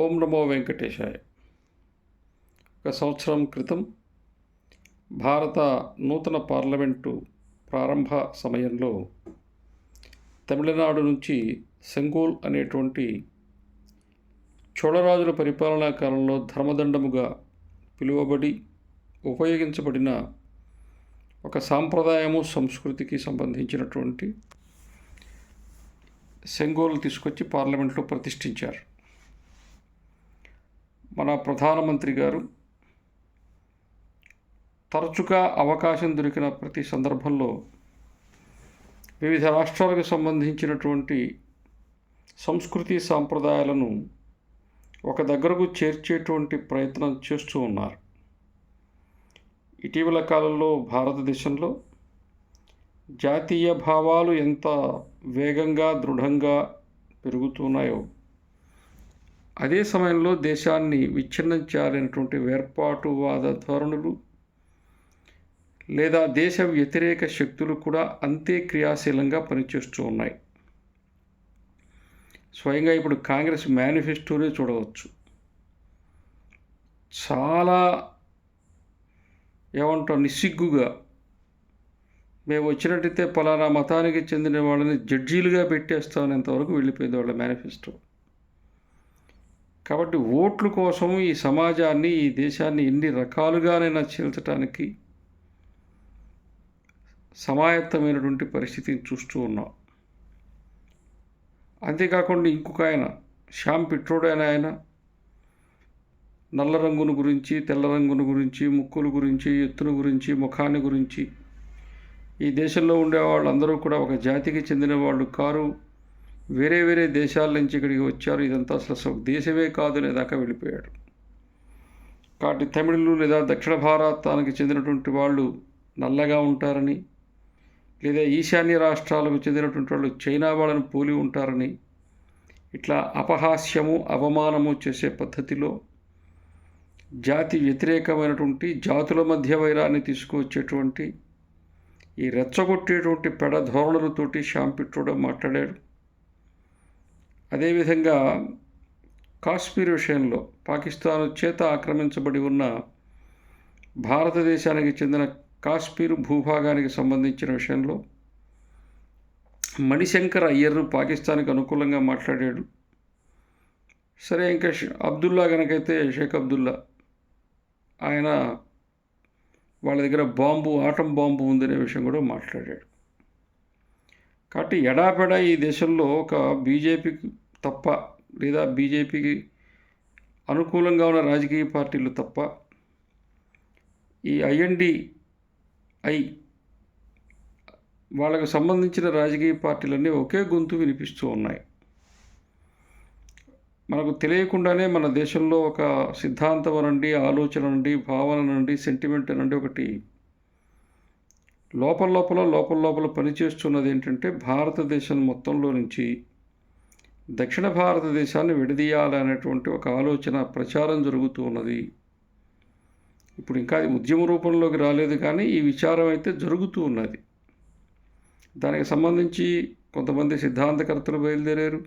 ఓం నమో వెంకటేశాయ. ఒక సంవత్సరం క్రితం భారత నూతన పార్లమెంటు ప్రారంభ సమయంలో తమిళనాడు నుంచి సెంగోల్ అనేటువంటి చోళరాజుల పరిపాలనా కాలంలో ధర్మదండముగా పిలువబడి ఉపయోగించబడిన ఒక సాంప్రదాయము సంస్కృతికి సంబంధించినటువంటి సెంగోలు తీసుకొచ్చి పార్లమెంట్లో ప్రతిష్ఠించారు. మన ప్రధానమంత్రి గారు తరచుగా అవకాశం దొరికిన ప్రతి సందర్భంలో వివిధ రాష్ట్రాలకు సంబంధించినటువంటి సంస్కృతి సాంప్రదాయాలను ఒక దగ్గరకు చేర్చేటువంటి ప్రయత్నం చేస్తూ ఉన్నారు. ఇటీవల కాలంలో భారతదేశంలో జాతీయ భావాలు ఎంత వేగంగా దృఢంగా పెరుగుతున్నాయో అదే సమయంలో దేశాన్ని విచ్ఛిన్నం చేయాలనేటువంటి వేర్పాటువాద ధోరణులు లేదా దేశ వ్యతిరేక శక్తులు కూడా అంతే క్రియాశీలంగా పనిచేస్తూ ఉన్నాయి. స్వయంగా ఇప్పుడు కాంగ్రెస్ మేనిఫెస్టోనే చూడవచ్చు. చాలా ఏమంటాం నిస్సిగ్గుగా మేము వచ్చినట్టయితే పలానా మతానికి చెందిన వాళ్ళని జడ్జీలుగా పెట్టేస్తామనేంతవరకు వెళ్ళిపోయింది వాళ్ళ మేనిఫెస్టో. కాబట్టి ఓట్ల కోసం ఈ సమాజాన్ని ఈ దేశాన్ని ఎన్ని రకాలుగానైనా చీల్చడానికి సమాయత్తమైనటువంటి పరిస్థితిని చూస్తూ ఉన్నాం. అంతేకాకుండా ఇంకొక ఆయన శ్యామ్ పిట్రోడ్ ఆయన నల్ల రంగును గురించి తెల్ల రంగును గురించి ముక్కుల గురించి ఎత్తును గురించి ముఖాన్ని గురించి ఈ దేశంలో ఉండే వాళ్ళందరూ కూడా ఒక జాతికి చెందిన వాళ్ళు కారు వేరే వేరే దేశాల నుంచి ఇక్కడికి వచ్చారు. ఇదంతా అసలు దేశమే కాదు అనేదాకా వెళ్ళిపోయాడు. కాబట్టి తమిళులు లేదా దక్షిణ భారతానికి చెందినటువంటి వాళ్ళు నల్లగా ఉంటారని లేదా ఈశాన్య రాష్ట్రాలకు చెందినటువంటి వాళ్ళు చైనా వాళ్ళని పోలి ఉంటారని ఇట్లా అపహాస్యము అవమానము చేసే పద్ధతిలో జాతి వ్యతిరేకమైనటువంటి జాతుల మధ్య వైరాన్ని తీసుకువచ్చేటువంటి ఈ రెచ్చగొట్టేటువంటి పెడ ధోరణులతోటి షాంపిట్రోడ మాట్లాడాడు. అదేవిధంగా కాశ్మీర్ విషయంలో పాకిస్తాన్ చేత ఆక్రమించబడి ఉన్న భారతదేశానికి చెందిన కాశ్మీర్ భూభాగానికి సంబంధించిన విషయంలో మణిశంకర్ అయ్యర్ పాకిస్తాన్కి అనుకూలంగా మాట్లాడాడు. సరే ఇంకా అబ్దుల్లా కనుకైతే షేక్ అబ్దుల్లా ఆయన వాళ్ళ దగ్గర బాంబు ఆటం బాంబు ఉందనే విషయం కూడా మాట్లాడాడు. కాబట్టి ఎడాపెడా ఈ దేశంలో ఒక బీజేపీకి తప్ప లేదా బీజేపీకి అనుకూలంగా ఉన్న రాజకీయ పార్టీలు తప్ప ఈ ఐఎన్డి ఐ వాళ్ళకు సంబంధించిన రాజకీయ పార్టీలన్నీ ఒకే గొంతు వినిపిస్తూ ఉన్నాయి. మనకు తెలియకుండానే మన దేశంలో ఒక సిద్ధాంతం అనండి ఆలోచన నుండి భావన నుండి సెంటిమెంట్ నుండి ఒకటి లోపల లోపల లోపల లోపల పనిచేస్తున్నది ఏంటంటే భారతదేశం మొత్తంలో నుంచి దక్షిణ భారతదేశాన్ని విడదీయాలనేటువంటి ఒక ఆలోచన ప్రచారం జరుగుతూ ఉన్నది. ఇప్పుడు ఇంకా ఉద్యమ రూపంలోకి రాలేదు కానీ ఈ విచారం అయితే జరుగుతూ ఉన్నది. దానికి సంబంధించి కొంతమంది సిద్ధాంతకర్తలు బయలుదేరారు.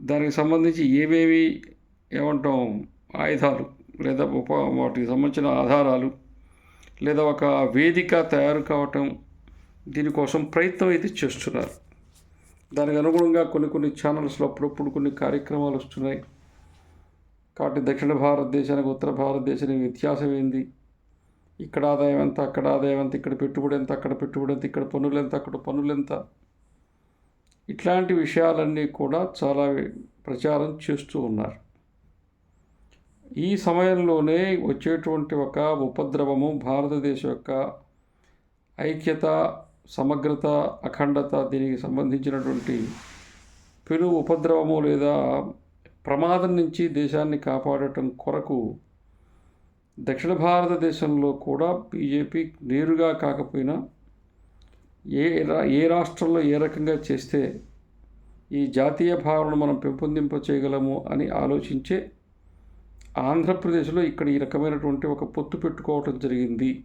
దానికి సంబంధించి ఏవేవి ఏమంటాం ఆయుధాలు లేదా ఉప వాటికి సంబంధించిన ఆధారాలు లేదా ఒక వేదిక తయారు కావటం దీనికోసం ప్రయత్నం అయితే చేస్తున్నారు. దానికి అనుగుణంగా కొన్ని కొన్ని ఛానల్స్లో అప్పుడప్పుడు కొన్ని కార్యక్రమాలు వస్తున్నాయి. కాబట్టి దక్షిణ భారతదేశానికి ఉత్తర భారతదేశానికి వ్యత్యాసం ఏంది? ఇక్కడ ఆదాయం ఎంత అక్కడ ఆదాయం ఎంత ఇక్కడ పెట్టుబడి ఎంత అక్కడ పెట్టుబడి ఎంత ఇక్కడ పన్నులు ఎంత అక్కడ పన్నులు ఎంత? ఇట్లాంటి విషయాలన్నీ కూడా చాలా ప్రచారం చేస్తూ ఉన్నారు. ఈ సమయంలోనే వచ్చేటువంటి ఒక ఉపద్రవము భారతదేశం యొక్క ఐక్యత సమగ్రత అఖండత దీనికి సంబంధించినటువంటి పెను ఉపద్రవము లేదా ప్రమాదం నుంచి దేశాన్ని కాపాడటం కొరకు దక్షిణ భారతదేశంలో కూడా బీజేపీ నేరుగా కాకపోయినా ఏ ఏ రాష్ట్రంలో ఏ రకంగా చేస్తే ఈ జాతీయ భావనను మనం పెంపొందింప చేయగలము అని ఆలోచించే ఆంధ్రప్రదేశ్లో ఇక్కడ ఈ రకమైనటువంటి ఒక పొత్తు పెట్టుకోవటం జరిగింది.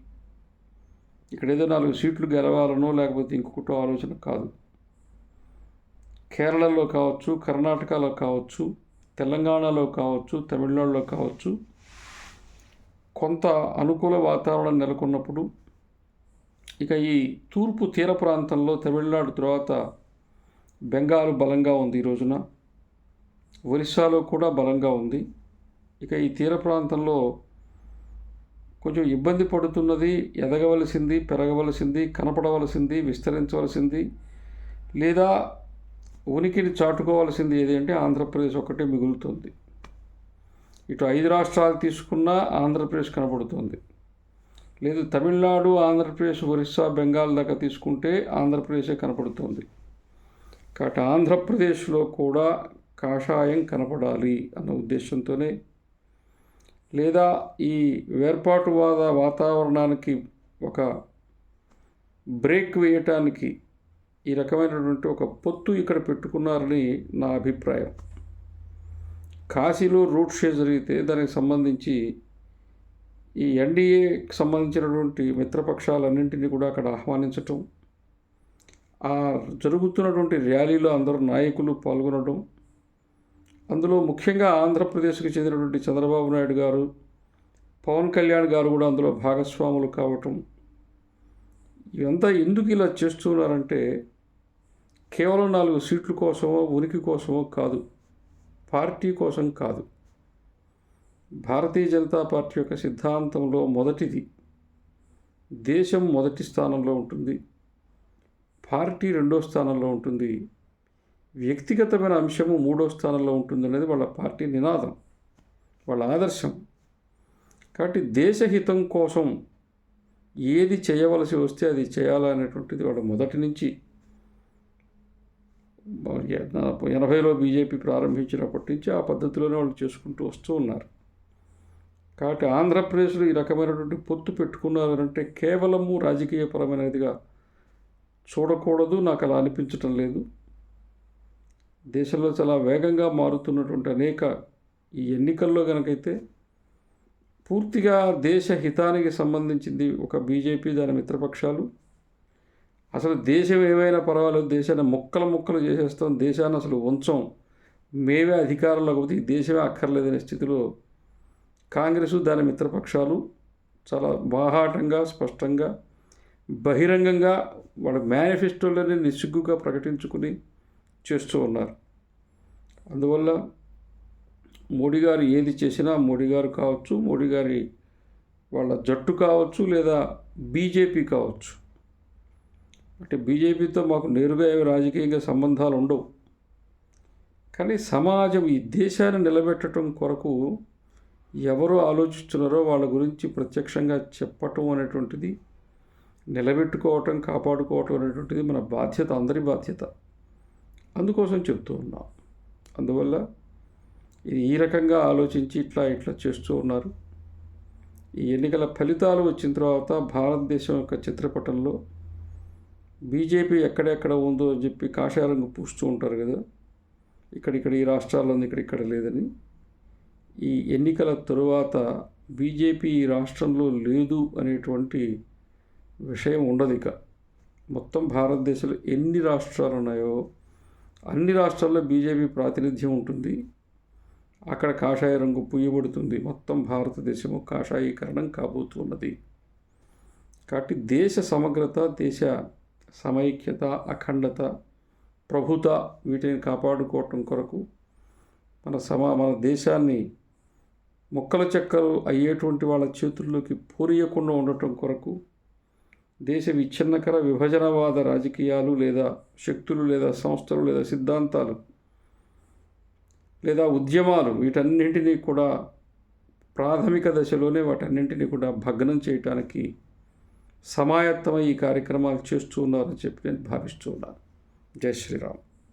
ఇక్కడ ఏదో నాలుగు సీట్లు గెలవాలనో లేకపోతే ఇంకొకటో ఆలోచన కాదు. కేరళలో కావచ్చు కర్ణాటకలో కావచ్చు తెలంగాణలో కావచ్చు తమిళనాడులో కావచ్చు కొంత అనుకూల వాతావరణం నెలకొన్నప్పుడు ఇక ఈ తూర్పు తీర ప్రాంతంలో తమిళనాడు తర్వాత బెంగాల్ బలంగా ఉంది ఈ రోజున. ఒరిస్సాలో కూడా బలంగా ఉంది. ఇక ఈ తీర ప్రాంతంలో కొంచెం ఇబ్బంది పడుతున్నది ఎదగవలసింది పెరగవలసింది కనపడవలసింది విస్తరించవలసింది లేదా ఉనికిని చాటుకోవాల్సింది ఏది అంటే ఆంధ్రప్రదేశ్ ఒకటే మిగులుతుంది. ఇటు ఐదు రాష్ట్రాలు తీసుకున్నా ఆంధ్రప్రదేశ్ కనపడుతుంది. లేదు తమిళనాడు ఆంధ్రప్రదేశ్ ఒరిస్సా బెంగాల్ దాకా తీసుకుంటే ఆంధ్రప్రదేశే కనపడుతుంది. కాబట్టి ఆంధ్రప్రదేశ్లో కూడా కాషాయం కనపడాలి అన్న ఉద్దేశంతోనే లేదా ఈ వేర్పాటువాద వాతావరణానికి ఒక బ్రేక్ వేయటానికి ఈ రకమైనటువంటి ఒక పొత్తు ఇక్కడ పెట్టుకున్నారని నా అభిప్రాయం. కాశీలో రూట్ షో జరిగితే దానికి సంబంధించి ఈ ఎన్డీఏకి సంబంధించినటువంటి మిత్రపక్షాలన్నింటినీ కూడా అక్కడ ఆహ్వానించటం ఆ జరుగుతున్నటువంటి ర్యాలీలో అందరూ నాయకులు పాల్గొనడం అందులో ముఖ్యంగా ఆంధ్రప్రదేశ్కు చెందినటువంటి చంద్రబాబు నాయుడు గారు పవన్ కళ్యాణ్ గారు కూడా అందులో భాగస్వాములు కావటం. ఇవంతా ఎందుకు ఇలా చేస్తున్నారంటే కేవలం నాలుగు సీట్ల కోసమో ఉనికి కోసమో కాదు పార్టీ కోసం కాదు. భారతీయ జనతా పార్టీ యొక్క సిద్ధాంతంలో మొదటిది దేశం మొదటి స్థానంలో ఉంటుంది పార్టీ రెండో స్థానంలో ఉంటుంది వ్యక్తిగతమైన అంశము మూడో స్థానంలో ఉంటుంది అనేది వాళ్ళ పార్టీ నినాదం వాళ్ళ ఆదర్శం. కాబట్టి దేశహితం కోసం ఏది చేయవలసి వస్తే అది చేయాలనేటువంటిది వాళ్ళ మొదటి నుంచి. ఎనభైలో బీజేపీ ప్రారంభించినప్పటి నుంచి ఆ పద్ధతిలోనే వాళ్ళు చేసుకుంటూ వస్తూ ఉన్నారు. కాబట్టి ఆంధ్రప్రదేశ్లో ఈ రకమైనటువంటి పొత్తు పెట్టుకున్నారంటే కేవలము రాజకీయపరమైనదిగా చూడకూడదు నాకు అలా అనిపించటం లేదు. దేశంలో చాలా వేగంగా మారుతున్నటువంటి అనేక ఈ ఎన్నికల్లో కనుకైతే పూర్తిగా దేశ హితానికి సంబంధించింది ఒక బీజేపీ దాని మిత్రపక్షాలు. అసలు దేశం ఏమైనా పర్వాలేదు దేశాన్ని ముక్కలు ముక్కలు చేసేస్తాం దేశాన్ని అసలు ఉంచం మేమే అధికారంలోకి పోతే ఈ దేశమే అక్కర్లేదనే స్థితిలో కాంగ్రెస్ దాని మిత్రపక్షాలు చాలా బాహాటంగా స్పష్టంగా బహిరంగంగా వాళ్ళ మేనిఫెస్టోలోనే నిస్సిగ్గుగా ప్రకటించుకుని చేస్తూ ఉన్నారు. అందువల్ల మోడీ గారు ఏది చేసినా మోడీ గారు కావచ్చు మోడీ గారి వాళ్ళ జట్టు కావచ్చు లేదా బీజేపీ కావచ్చు. అంటే బీజేపీతో మాకు నేరుగా ఏమి రాజకీయంగా సంబంధాలు ఉండవు. కానీ సమాజం ఈ దేశాన్ని నిలబెట్టడం కొరకు ఎవరు ఆలోచిస్తున్నారో వాళ్ళ గురించి ప్రత్యక్షంగా చెప్పటం అనేటువంటిది నిలబెట్టుకోవటం కాపాడుకోవటం అనేటువంటిది మన బాధ్యత అందరి బాధ్యత. అందుకోసం చెప్తూ ఉన్నాం. అందువల్ల ఇది ఈ రకంగా ఆలోచించి ఇట్లా ఇట్లా చేస్తూ ఉన్నారు. ఈ ఎన్నికల ఫలితాలు వచ్చిన తర్వాత భారతదేశం యొక్క చిత్రపటంలో బీజేపీ ఎక్కడెక్కడ ఉందో అని చెప్పి కాషారంగు పూస్తూ ఉంటారు కదా. ఇక్కడిక్కడ ఈ రాష్ట్రాల్లో ఇక్కడిక్కడ ఇక్కడ లేదని. ఈ ఎన్నికల తరువాత బీజేపీ ఈ రాష్ట్రంలో లేదు అనేటువంటి విషయం ఉండదు ఇక. మొత్తం భారతదేశంలో ఎన్ని రాష్ట్రాలు ఉన్నాయో అన్ని రాష్ట్రాల్లో బీజేపీ ప్రాతినిధ్యం ఉంటుంది. అక్కడ కాషాయ రంగు పుయ్యబడుతుంది మొత్తం భారతదేశము కాషాయీకరణం కాబోతున్నది. కాబట్టి దేశ సమగ్రత దేశ సమైక్యత అఖండత ప్రభుత వీటిని కాపాడుకోవటం కొరకు మన సమా మన దేశాన్ని మొక్కల చెక్కలు అయ్యేటువంటి వాళ్ళ చేతుల్లోకి పూరియకుండా ఉండటం కొరకు దేశ విచ్ఛిన్నకర విభజనవాద రాజకీయాలు లేదా శక్తులు లేదా సంస్థలు లేదా సిద్ధాంతాలు లేదా ఉద్యమాలు వీటన్నింటినీ కూడా ప్రాథమిక దశలోనే వాటన్నింటినీ కూడా భగ్నం చేయటానికి సమాయత్తమై ఈ కార్యక్రమాలు చేస్తూ ఉన్నారని చెప్పి నేను భావిస్తూ ఉన్నాను. జై శ్రీరామ్.